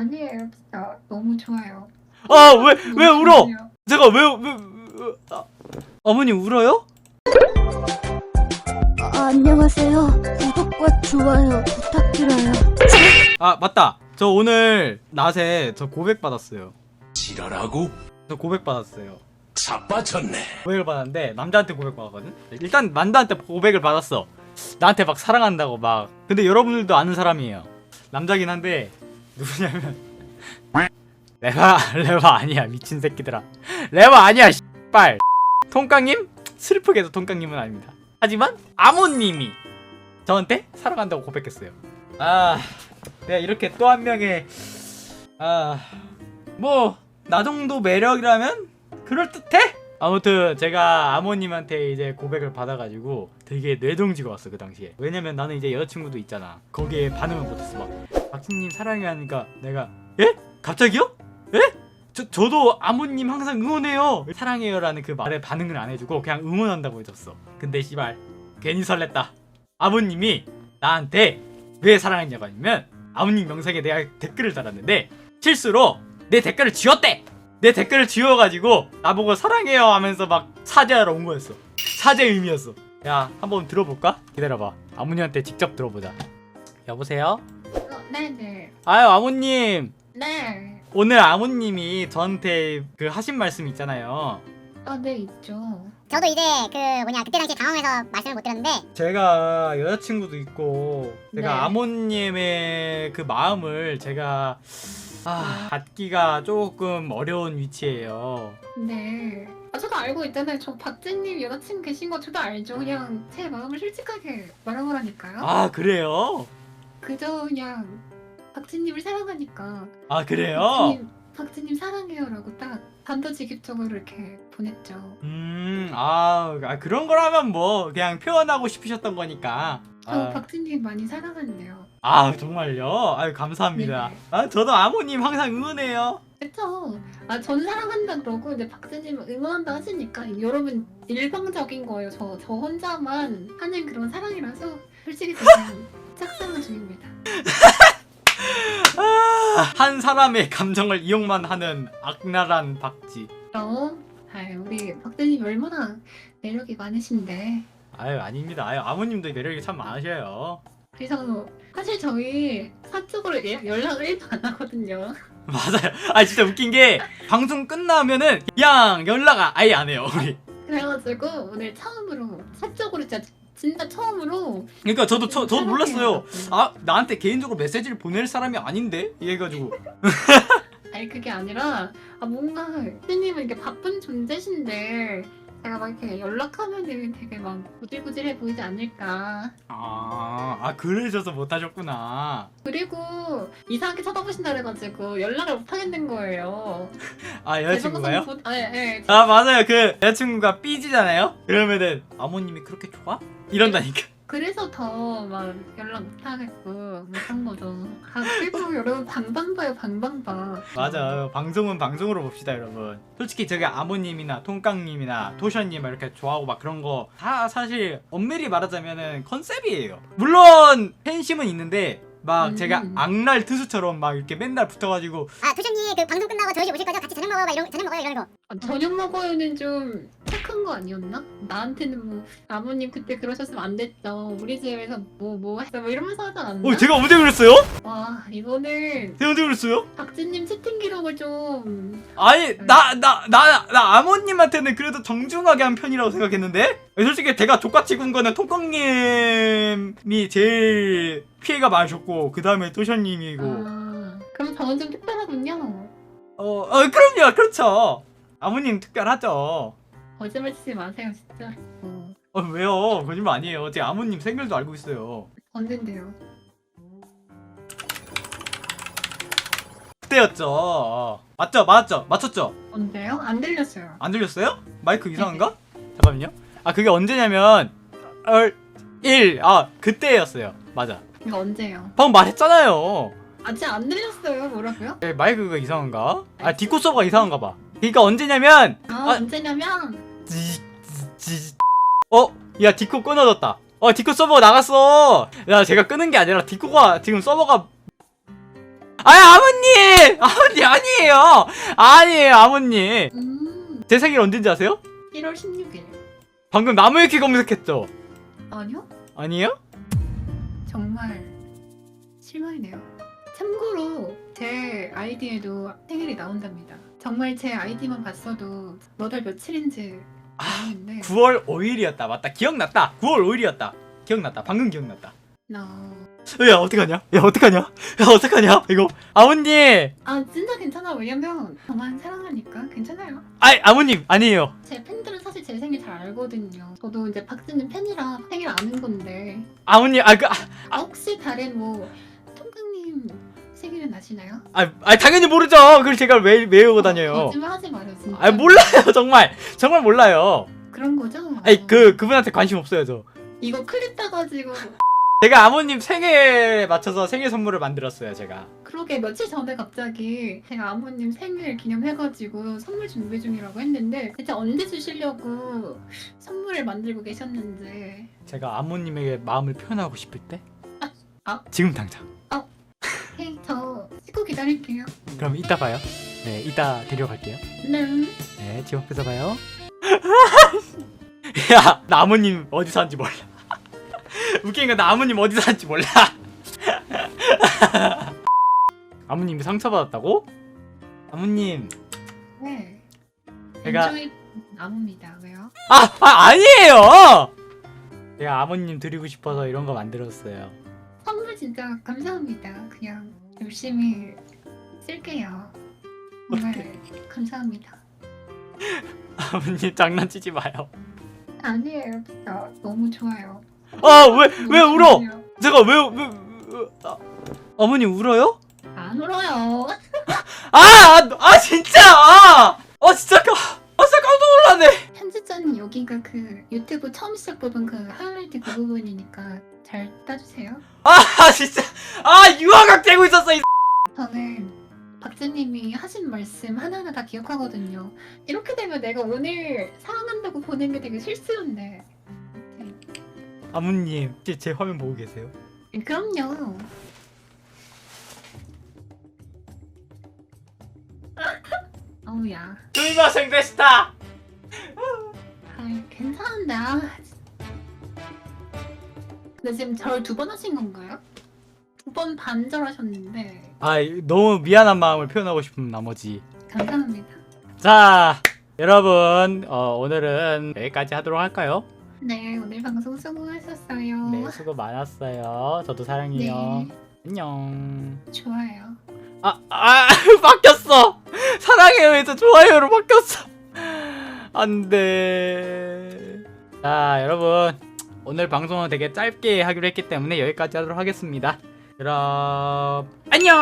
아니에요, 진짜 너무 좋아요. 아 왜 왜 너무 울어? 좋네요. 제가 왜 왜, 왜 아, 어머님 울어요? 아, 안녕하세요. 구독과 좋아요 부탁드려요. 아 맞다. 저 오늘 낮에 저 고백 받았어요. 지랄하고 저 고백 받았어요. 자빠졌네. 고백을 받았는데 남자한테 고백 받았거든. 일단 남자한테 고백을 받았어. 나한테 막 사랑한다고 막. 근데 여러분들도 아는 사람이에요. 남자긴 한데 누구냐면 레바 레바 아니야 미친 새끼들아. 레바 아니야 씨발. 통깡님 슬프게도 통깡님은 아닙니다. 하지만 아모님이 저한테 사랑한다고 고백했어요. 아 내가 이렇게 또 한 명의 아뭐 나 정도 매력이라면 그럴 듯해? 아무튼 제가 아모님한테 이제 고백을 받아가지고 되게 뇌정지가 왔어 그 당시에 왜냐면 나는 이제 여자친구도 있잖아 거기에 반응을 못했어 막 박진님 사랑해 하니까 내가 예? 갑자기요? 예? 저, 저도 아모님 항상 응원해요 사랑해요라는 그 말에 반응을 안 해주고 그냥 응원한다고 해줬어 근데 씨발 괜히 설렜다 아버님이 나한테 왜 사랑했냐고 하면 아버님 영상에 내가 댓글을 달았는데 실수로 내 댓글을 지웠대 내 댓글을 지워가지고 나보고 사랑해요 하면서 막 사죄하러 온 거였어 사죄 의미였어 야 한번 들어볼까? 기다려봐 아버님한테 직접 들어보자 여보세요? 어, 네네. 아유 아버님 네. 오늘 아버님이 저한테 그 하신 말씀 있잖아요 어, 네, 있죠. 저도 이제 그 뭐냐 그때 당시 당황해서 말씀을 못 드렸는데 제가 여자친구도 있고 제가 네. 아모님의 그 마음을 제가 아, 받기가 조금 어려운 위치예요. 네. 아, 저도 알고 있잖아요. 저 박진님 여자친구 계신 거 저도 알죠. 그냥 제 마음을 솔직하게 말해보라니까요. 아 그래요? 그저 그냥 박진님을 사랑하니까. 아 그래요? 박진님, 박진님 사랑해요라고 딱 단도직입적으로 이렇게 보냈죠. 음, 아, 아, 그런 거라면 뭐 그냥 표현하고 싶으셨던 거니까. 저 아, 박진님 많이 사랑하는데요. 아 정말요? 아유 감사합니다. 네네. 아 저도 아모님 항상 응원해요. 그쵸? 아, 전 사랑한다 그러고, 근데 박진님 응원한다 하시니까, 여러분, 일방적인 거예요. 저, 저 혼자만 하는 그런 사랑이라서, 솔직히 저는 짝사랑 중입니다. 아, 한 사람의 감정을 이용만 하는 악랄한 박지. 그럼, 아유, 우리 박진님 얼마나 매력이 많으신데. 아유 아닙니다. 아유 아모님도 매력이 참 많으셔요. 그래서, 사실 저희 사적으로 예- 연락을 1도 안 하거든요. 맞아요. 아 진짜 웃긴 게 방송 끝나면은 그냥 연락 아예 안 해요 우리. 그래가지고, 오늘 처음으로, 사적으로 진짜, 진짜 처음으로. 그러니까 저도 저, 저도 몰랐어요. 사랑해요. 아 나한테 개인적으로 메시지를 보낼 사람이 아닌데 이래가지고 아니 그게 아니라 아 뭔가 스님은 이렇게 바쁜 존재신데 제가 막 이렇게 연락하면은 되게 막 구질구질해 보이지 않을까 아, 아 그러셔서 못하셨구나. 그리고 이상하게 쳐다보신다 그래가지고 연락을 못 하겠는 거예요 아 여자친구가요? 보- 아, 예, 예. 아 맞아요 그 여자친구가 삐지잖아요. 그러면은 아모님이 그렇게 좋아? 이런다니까. 그래서 더 막 연락 못 하겠고 못한 거죠 아 그리고 여러분 방방 봐요 방방 봐 맞아요. 방송은 방송으로 봅시다, 여러분. 솔직히 저기 아모님이나 통깡님이나 토션님 이렇게 좋아하고 막 그런 거 다 사실 엄밀히 말하자면은 컨셉이에요. 물론 팬심은 있는데 막 음. 제가 악랄 투수처럼 막 이렇게 맨날 붙어가지고 아 도션님 그 방송 끝나고 저희 집 오실 거죠? 같이 저녁 먹어 막 이런 저녁 먹어요 이런 거 아, 저녁 먹어요는 좀 착한 거 아니었나? 나한테는 뭐 아버님 그때 그러셨으면 안 됐죠. 우리 집에서 뭐뭐 했어 뭐 이러면서 하지 않았나? 어 제가 언제 그랬어요? 와 이거는 제가 언제 그랬어요? 박진님 채팅 기록을 좀 아니 나 나 나 나 아모님한테는 그래도 정중하게 한 편이라고 생각했는데 솔직히 제가 족같이 군 거는 통깡님이 제일 피해가 많으셨고 그 다음에 토션님이고 아, 그럼 저는 좀 특별하군요. 어, 어 그럼요 그렇죠 아모님 특별하죠 거짓말 치지 마세요 진짜. 어, 어 왜요 거짓말 아니에요 제 아모님 생일도 알고 있어요 언젠데요? 그때였죠 어. 맞죠 맞죠 맞췄죠 언제요? 안 들렸어요. 안 들렸어요? 마이크 이상한가? 잠깐만요 아 그게 언제냐면 얼1아 그때였어요 맞아 이거 언제요? 방금 말했잖아요 아직 안 들렸어요. 뭐라고요? 에, 마이크가 이상한가? 아 디코 서버가 이상한가 봐 그러니까 언제냐면 아, 아. 언제냐면 지, 지, 지. 어? 야 디코 끊어졌다 어 디코 서버가 나갔어 야 제가 끄는 게 아니라 디코가 지금 서버가 아니 아버님 아버님 아니에요 아니에요 아버님 음, 제 생일 언제인지 아세요? 1월 16일. 방금 나무위키 검색했죠 아니요? 아니에요? 정말 실망이네요. 참고로 제 아이디에도 생일이 나온답니다. 정말 제 아이디만 봤어도 몇 월 며칠인지 아는데. 9월 5일이었다. 맞다. 기억났다. 9월 5일이었다. 기억났다. 방금 기억났다. 나... 야 어떡하냐? 야 어떡하냐? 야 어떡하냐? 이거. 아버님! 아 진짜 괜찮아. 왜냐면 저만 사랑하니까 괜찮아요. 아이 아버님! 아니에요. 제 알거든요. 저도 이제 박진님 팬이라 생일 아는 건데 아버님 아그 아, 아 혹시 다른 뭐 통강님 생일은 아시나요? 아, 아, 당연히 모르죠 그걸 제가 왜 외우고 다녀요 거짓말 하지 마요 진짜. 아 몰라요 정말 정말 몰라요 그런 거죠? 아니 그 그분한테 관심 없어요 저 이거 클립 따가지고 제가 아버님 생일에 맞춰서 생일 선물을 만들었어요 제가. 그러게 며칠 전에 갑자기 제가 아버님 생일 기념해가지고 선물 준비 중이라고 했는데 대체 언제 주시려고 선물을 만들고 계셨는지 제가 아버님에게 마음을 표현하고 싶을 때? 아. 지금 당장. 오케이 저 씻고 기다릴게요. 그럼 이따 봐요. 네 이따 데려갈게요. 네. 네 집 앞에서 봐요. 야나 아버님 어디 사는지 몰라 웃긴 건나 아버님 어디 사는지 몰라. 아버님이 상처받았다고? 아버님. 네. 제가- 엔조이 나무입니다. 왜요? 아, 아 아니에요! 제가 아버님 드리고 싶어서 이런 거 만들었어요. 선물 진짜 감사합니다. 그냥 열심히 쓸게요. 정말 감사합니다. 아버님 장난치지 마요. 아니에요. 진짜 너무 좋아요 아왜왜 너무 울어. 제가 왜, 왜, 왜 아, 어머님 울어요? 안 울어요 아, 아, 아 진짜 아, 아 진짜 까, 아 진짜 깜짝 놀랐네 편집자님 여기가 그 유튜브 처음 시작 부분 그 하이라이트 그 부분이니까 잘 따주세요. 아 진짜 아 유화각 되고 있었어 이 저는 박재님이 하신 말씀 하나하나 다 기억하거든요. 이렇게 되면 내가 오늘 사랑한다고 보낸 게 되게 실수였네. 아무님 제, 제 화면 보고 계세요? 그럼요. 어우야. 수미마생 데시타 아 괜찮은데. 아. 근데 지금 절두번 하신 건가요? 두 번 반절하셨는데 아 너무 미안한 마음을 표현하고 싶은 나머지 감사합니다. 자 여러분 어, 오늘은 여기까지 하도록 할까요? 네 오늘 방송 수고하셨어요. 네 수고 많았어요 저도 사랑해요 네, 안녕 좋아요. 아, 아, 바뀌었어. 사랑해요에서 좋아요로 바뀌었어. 안 돼. 자, 여러분. 오늘 방송은 되게 짧게 하기로 했기 때문에 여기까지 하도록 하겠습니다. 그럼, 안녕!